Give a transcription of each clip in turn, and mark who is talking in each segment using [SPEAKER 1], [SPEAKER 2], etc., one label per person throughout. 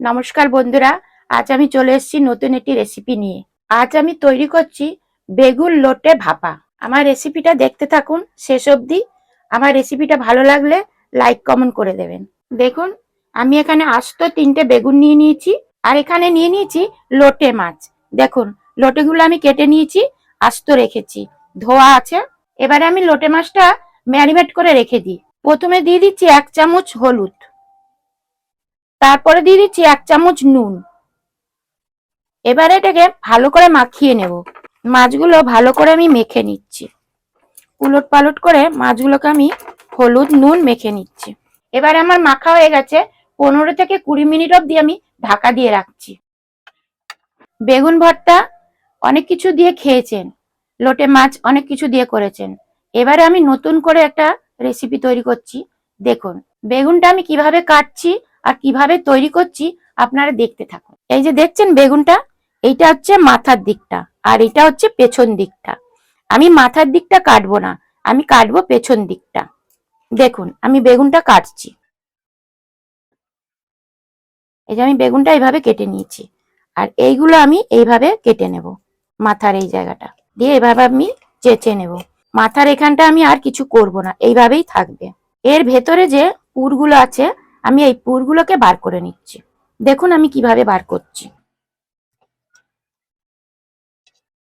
[SPEAKER 1] নমস্কার বন্ধুরা, আজ আমি চলে এসেছি নতুন একটি রেসিপি নিয়ে। আজ আমি তৈরি করছি বেগুন লোটে ভাপা। আমার রেসিপিটা দেখতে থাকুন শেষ অবধি। আমার রেসিপিটা ভালো লাগলে লাইক কমেন্ট করে দেবেন। দেখুন, আমি এখানে আস্ত তিনটে বেগুন নিয়ে নিয়েছি, আর এখানে নিয়ে নিয়েছি লোটে মাছ। দেখুন, লোটেগুলো আমি কেটে নিয়েছি, আস্ত রেখেছি, ধোয়া আছে। এবারে আমি লোটে মাছটা ম্যারিনেট করে রেখে দিই। প্রথমে দিয়ে দিচ্ছি এক চামচ হলুদ। তারপরে দিয়ে দিচ্ছি এক চামচ নুন। এবারে এটাকে ভালো করে মাখিয়ে নেব। মাছগুলো ভালো করে আমি মেখে নিচ্ছি। উলট পালট করে মাছগুলোকে আমি হলুদ নুন মেখে নিচ্ছি। এবারে আমার মাখা হয়ে গেছে। পনেরো থেকে কুড়ি মিনিট অবধি আমি ঢাকা দিয়ে রাখছি। বেগুন ভর্তা অনেক কিছু দিয়ে খেয়েছেন। লোটে মাছ অনেক কিছু দিয়ে করেছেন। এবারে আমি নতুন করে একটা রেসিপি তৈরি করছি। দেখুন, বেগুনটা আমি কীভাবে কাটছি আর কীভাবে তৈরি করছি আপনারা দেখতে থাকুন। এই যে দেখছেন বেগুনটা, এইটা হচ্ছে মাথার দিকটা আর এটা হচ্ছে পেছন দিকটা। আমি মাথার দিকটা কাটবো না, আমি কাটবো পেছন দিকটা। দেখুন, আমি বেগুনটা কাটছি। এই যে আমি বেগুনটা এইভাবে কেটে নিয়েছি আর এইগুলো আমি এইভাবে কেটে নেব মাথার এই জায়গাটা। দিয়ে এভাবে আমি চেঁচে নেব। মাথার এখানটা আমি আর কিছু করব না, এইভাবেই থাকবে। এর ভেতরে যে পুরগুলো আছে আমি এই পুরগুলোকে বার করে নিচ্ছি। দেখুন আমি কীভাবে বার করছি।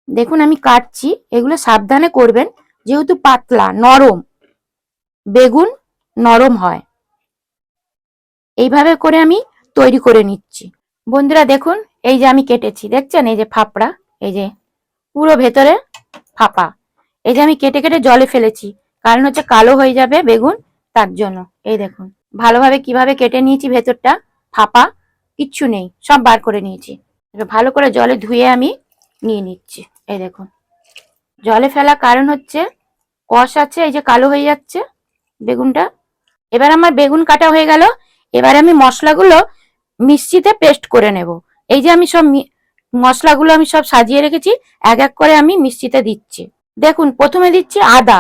[SPEAKER 1] দেখুন আমি কাটছি, এগুলো সাবধানে করবেন, যেহেতু পাতলা, নরম, বেগুন নরম হয়। এইভাবে করে আমি তৈরি করে নিচ্ছি। বন্ধুরা দেখুন, এই যে আমি কেটেছি, দেখছেন? এই যে ফাপড়া, এই যে পুরো ভেতরে ফাঁপা। এই যে আমি কেটে কেটে জলে ফেলেছি, কারণ হচ্ছে কালো হয়ে যাবে বেগুন, তার জন্য। এই দেখুন। ভালোভাবে কীভাবে কেটে নিয়েছি ভেতরটা, ফাঁপা, কিচ্ছু নেই, সব বার করে নিয়েছি। এবার ভালো করে জলে ধুয়ে আমি নিয়ে নিচ্ছি। এই দেখুন। জলে ফেলা কারণ হচ্ছে, কষ আছে, এই যে কালো হয়ে যাচ্ছে বেগুনটা। এবার আমার বেগুন কাটা হয়ে গেল, এবার আমি মশলাগুলো মিক্সিতে পেস্ট করে নেব। এই যে আমি সব মশলাগুলো আমি সব সাজিয়ে রেখেছি, এক এক করে আমি মিক্সিতে দিচ্ছি। দেখুন, প্রথমে দিচ্ছি আদা,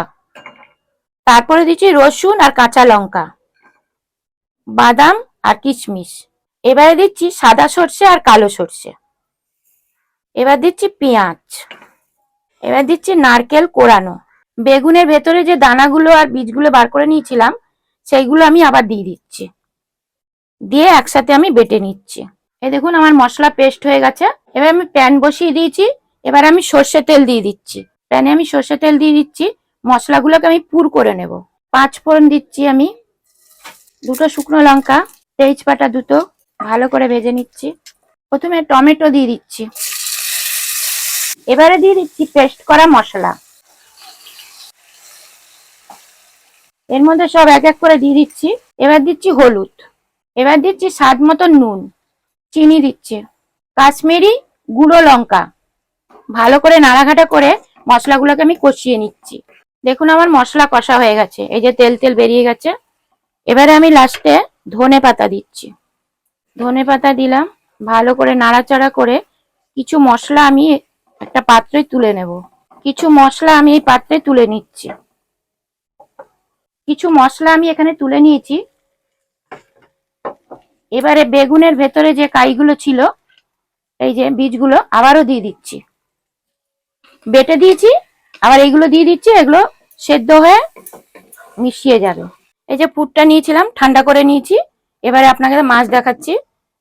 [SPEAKER 1] তারপরে দিচ্ছি রসুন আর কাঁচা লঙ্কা। বাদাম আর কিশমিশ। এবারে দিচ্ছি সাদা সর্ষে আর কালো সর্ষে। এবার দিচ্ছি পেঁয়াজ। এবার দিচ্ছি নারকেল কোরানো। বেগুনের ভেতরে যে দানাগুলো আর বীজগুলো বার করে নিয়েছিলাম, সেইগুলো আমি আবার দিয়ে দিচ্ছি। দিয়ে একসাথে আমি বেটে নিচ্ছি। এই দেখুন আমার মশলা পেস্ট হয়ে গেছে। এবার আমি প্যান বসিয়ে দিয়েছি। এবার আমি সর্ষে তেল দিয়ে দিচ্ছি। প্যানে আমি সর্ষে তেল দিয়ে দিচ্ছি। মশলাগুলোকে আমি পুর করে নেব। পাঁচ ফোড়ন দিচ্ছি আমি। দুটো শুকনো লঙ্কা, তেজপাতা দুটো ভালো করে ভেজে নিচ্ছি। প্রথমে টমেটো দিয়ে দিচ্ছি। এবারে দিয়ে দিচ্ছি পেস্ট করা মশলা। এর মধ্যে সব এক এক করে দিয়ে দিচ্ছি। এবার দিচ্ছি হলুদ। এবার দিচ্ছি স্বাদ মতো নুন। চিনি দিচ্ছি। কাশ্মীরি গুঁড়ো লঙ্কা। ভালো করে নাড়াঘাটা করে মশলাগুলোকে আমি কষিয়ে নিচ্ছি। দেখুন আমার মশলা কষা হয়ে গেছে। এই যে তেল তেল বেরিয়ে গেছে। এবারে আমি লাস্টে ধনে পাতা দিচ্ছি। ধনে পাতা দিলাম, ভালো করে নাড়াচাড়া করে কিছু মশলা আমি একটা পাত্রে তুলে নেব। কিছু মশলা আমি এই পাত্রে তুলে নিচ্ছি। কিছু মশলা আমি এখানে তুলে নিয়েছি। এবারে বেগুনের ভেতরে যে কাইগুলো ছিল, এই যে বীজগুলো আবারও দিয়ে দিচ্ছি। বেটে দিয়েছি, আবার এইগুলো দিয়ে দিচ্ছি, এগুলো সেদ্ধ হয়ে মিশিয়ে যাবে। এই যে পুরটা নিয়েছিলাম, ঠান্ডা করে নিয়েছি। এবারে আপনাকে মাছ দেখাচ্ছি।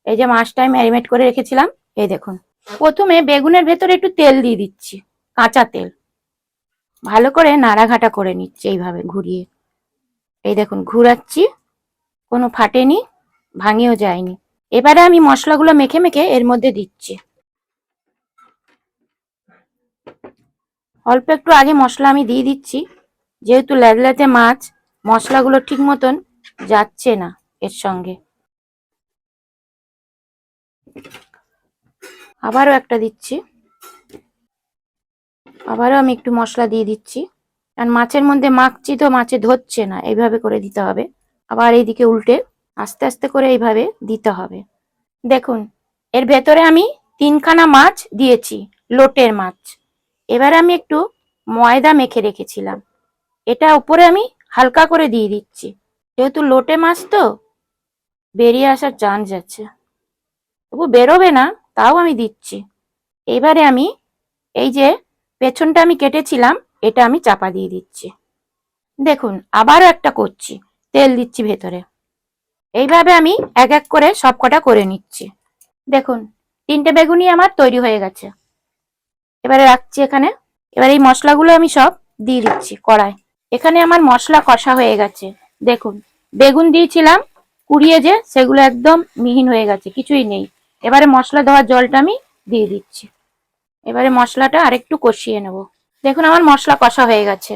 [SPEAKER 1] এই যে মাছটা ম্যারিনেট করে রেখেছিলাম। এই দেখুন। প্রথমে বেগুনের ভেতরে একটু তেল দিয়ে দিচ্ছি, কাঁচা তেল। ভালো করে নাড়াঘাটা করে নিচ্ছি এইভাবে ঘুরিয়ে। এই দেখুন, ঘুরাচ্ছি। কোনো ফাটেনি, ভাঙেও যায়নি। এবারে আমি মশলাগুলো মেখে মেখে এর মধ্যে দিচ্ছি। অল্প একটু আগে মশলা আমি দিয়ে দিচ্ছি। যেহেতু ল্যাদলাতে মাছ মশলাগুলো ঠিক মতন যাচ্ছে না এর সঙ্গে। আবারও একটা দিচ্ছি। আবারও আমি একটু মশলা দিয়ে দিচ্ছি। কারণ মাছের মধ্যে মাখছি তো মাছে ধরছে না, এইভাবে করে দিতে হবে। আবার এইদিকে উল্টে আস্তে আস্তে করে এইভাবে দিতে হবে। দেখুন, এর ভেতরে আমি তিনখানা মাছ দিয়েছি, লোটের মাছ। এবার আমি একটু ময়দা মেখে রেখেছিলাম। এটা উপরে আমি হালকা করে দিয়ে দিচ্ছি। যেহেতু লোটে মাছ তো, বেরিয়ে আসার চান্স আছে। তবু বেরোবে না, তাও আমি দিচ্ছি। এবারে আমি এই যে পেছনটা আমি কেটেছিলাম, এটা আমি চাপা দিয়ে দিচ্ছি। দেখুন, আবারও একটা করছি, তেল দিচ্ছি ভেতরে। এইভাবে আমি এক এক করে সব কটা করে নিচ্ছি। দেখুন, তিনটে বেগুনি আমার তৈরি হয়ে গেছে। এবারে রাখছি এখানে। এবার এই মশলাগুলো আমি সব দিয়ে দিচ্ছি কড়াই। এখানে আমার মশলা কষা হয়ে গেছে। দেখুন, বেগুন দিয়েছিলাম, কুড়িয়ে যে সেগুলো একদম মিহিন হয়ে গেছে, কিছুই নেই। এবারে মশলা দেওয়ার জলটা আমি দিয়ে দিচ্ছি। এবারে মশলাটা আরেকটু কষিয়ে নেব। দেখুন, আমার মশলা কষা হয়ে গেছে।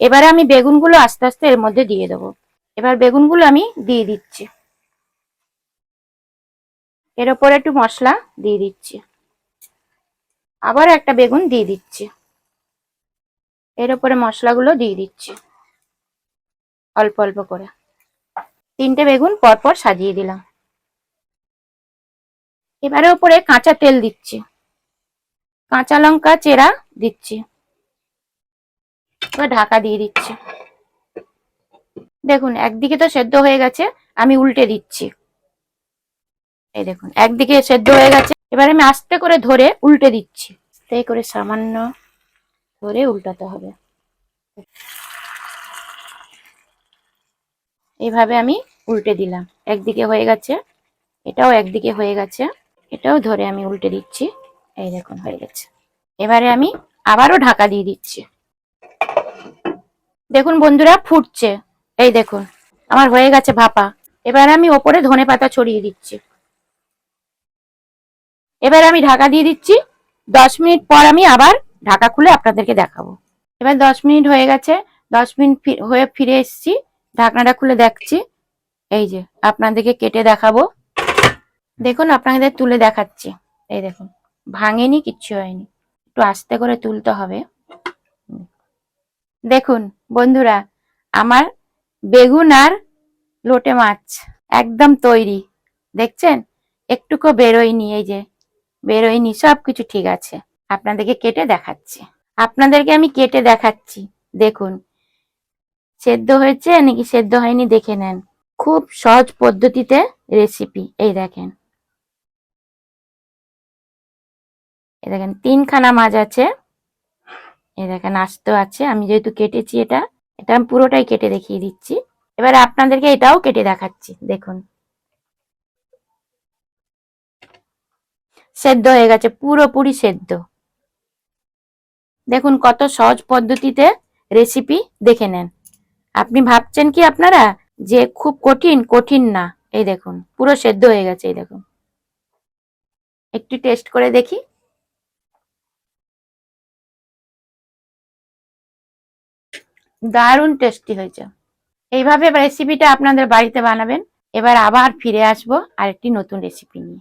[SPEAKER 1] এবারে আমি বেগুনগুলো আস্তে আস্তে এর মধ্যে দিয়ে দেবো। এবার বেগুনগুলো আমি দিয়ে দিচ্ছি। এর ওপরে একটু মশলা দিয়ে দিচ্ছি। আবার একটা বেগুন দিয়ে দিচ্ছি। এর ওপরে মশলাগুলো দিয়ে দিচ্ছি। অল্প অল্প করে। তিনটে বেগুন পরপর সাজিয়ে দিলাম। এবারে ওপরে কাঁচা তেল দিচ্ছি। কাঁচা লঙ্কা চেরা দিচ্ছি। এবার ঢাকা দিয়ে দিচ্ছি। দেখুন, একদিকে তো সেদ্ধ হয়ে গেছে, আমি উল্টে দিচ্ছি। এই দেখুন, একদিকে সেদ্ধ হয়ে গেছে, এবার আমি আস্তে করে ধরে উল্টে দিচ্ছি। আস্তে করে সামান্য ধরে উল্টাতে হবে। এইভাবে আমি উল্টে দিলাম। একদিকে হয়ে গেছে, এটাও একদিকে হয়ে গেছে, এটাও ধরে আমি উল্টে দিচ্ছি। এই দেখুন, হয়ে গেছে। এবারে আমি আবারও ঢাকা দিয়ে দিচ্ছি। দেখুন বন্ধুরা, ফুটছে। এই দেখুন, আমার হয়ে গেছে ভাপা। এবার আমি ওপরে ধনে পাতা ছড়িয়ে দিচ্ছি। এবার আমি ঢাকা দিয়ে দিচ্ছি। দশ মিনিট পর আমি আবার ঢাকা খুলে আপনাদেরকে দেখাবো। এবার দশ মিনিট হয়ে গেছে। দশ মিনিট হয়ে ফিরে এসছি। ঢাকনাটা খুলে দেখছি। এই যে, আপনাদেরকে কেটে দেখাবো। দেখুন, আপনাদের তুলে দেখাচ্ছি। এই দেখুন, ভাঙেনি, কিচ্ছু হয়নি। একটু আস্তে করে তুলতে হবে। দেখুন, বন্ধুরা, আমার বেগুন আর লোটে মাছ একদম তৈরি। দেখছেন? একটুকু বেরোয়নি, এই যে, বেরোয়নি সব কিছু ঠিক আছে। আপনাদেরকে কেটে দেখাচ্ছি। আপনাদেরকে আমি কেটে দেখাচ্ছি। দেখুন। সেদ্ধ হয়েছে, নাকি সেদ্ধ হয়নি দেখে নেন। খুব সহজ পদ্ধতিতে রেসিপি এই দেখেন। এই দেখেন, তিনখানা মাছ আছে। এই দেখেন, আস্ত আছে। আমি যেহেতু কেটেছি এটা এটা আমি পুরোটাই কেটে দেখিয়ে দিচ্ছি। এবার আপনাদেরকে এটাও কেটে দেখাচ্ছি। দেখুন। সেদ্ধ হয়ে গেছে, পুরোপুরি সেদ্ধ। দেখুন কত সহজ পদ্ধতিতে রেসিপি দেখে নেন। আপনি ভাবছেন কি আপনারা? যে খুব কঠিন কঠিন না। এই দেখুন, পুরো সেদ্ধ হয়ে গেছে, এই দেখুন। একটু টেস্ট করে দেখি। দারুণ টেস্টি হয়েছে। এইভাবে রেসিপিটা আপনাদের বাড়িতে বানাবেন। এবার আবার ফিরে আসব আরেকটি নতুন রেসিপি নিয়ে।